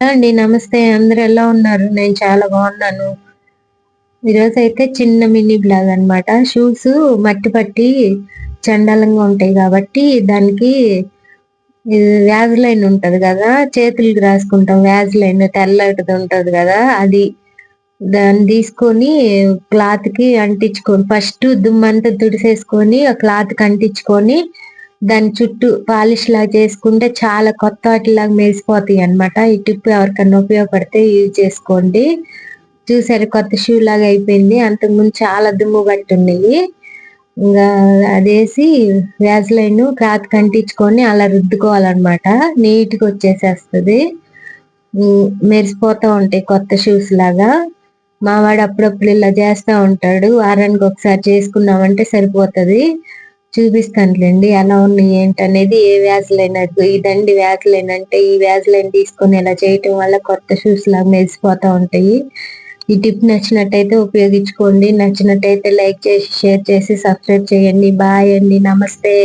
అండి నమస్తే. అందరు ఎలా ఉన్నారు? నేను చాలా బాగున్నాను. ఈరోజు అయితే చిన్న మినీ బ్లాగ్ అనమాట షూస్ మట్టి పట్టి చండాలంగా ఉంటాయి కాబట్టి దానికి వ్యాజ్ లైన్ ఉంటుంది కదా? చేతులు రాసుకుంటాం. వ్యాజ్ లైన్ తెల్లటిది ఉంటుంది కదా? అది దాన్ని తీసుకొని క్లాత్కి అంటించుకొని ఫస్ట్ దుమ్మంతా తుడిసేసుకొని ఆ క్లాత్కి అంటించుకొని దాని చుట్టూ పాలిష్ లాగా చేసుకుంటే చాలా కొత్త వాటిలాగా మెరిసిపోతాయి అనమాట ఈ టిప్ ఎవరికన్నా ఉపయోగపడితే యూజ్ చేసుకోండి. చూసారు కొత్త షూ లాగా అయిపోయింది. అంతకుముందు చాలా దుమ్ము పట్టి ఉన్నాయి ఇంకా అదేసి వ్యాజ్లైన్ క్లాత్ కంటించుకొని అలా రుద్దుకోవాలన్నమాట. నీట్గా వచ్చేసేస్తుంది. మెరిసిపోతూ ఉంటాయి కొత్త షూస్ లాగా. మావాడు అప్పుడప్పుడు ఇలా చేస్తూ ఉంటాడు. వారానికి ఒకసారి చేసుకున్నామంటే సరిపోతుంది. చూపిస్తానులేండి ఎలా ఉన్నాయి ఏంటనేది ఏ వ్యాజ్లైన్ ఇదండి వ్యాధులైనంటే అంటే ఈ వ్యాజ్లైన్ తీసుకొని ఇలా చేయటం వల్ల కొత్త షూస్ లాగా మెరిసిపోతా ఉంటాయి. ఈ టిప్ నచ్చినట్టయితే ఉపయోగించుకోండి నచ్చినట్టయితే లైక్ చేసి షేర్ చేసి సబ్స్క్రైబ్ చేయండి. బాయ్ అండి నమస్తే.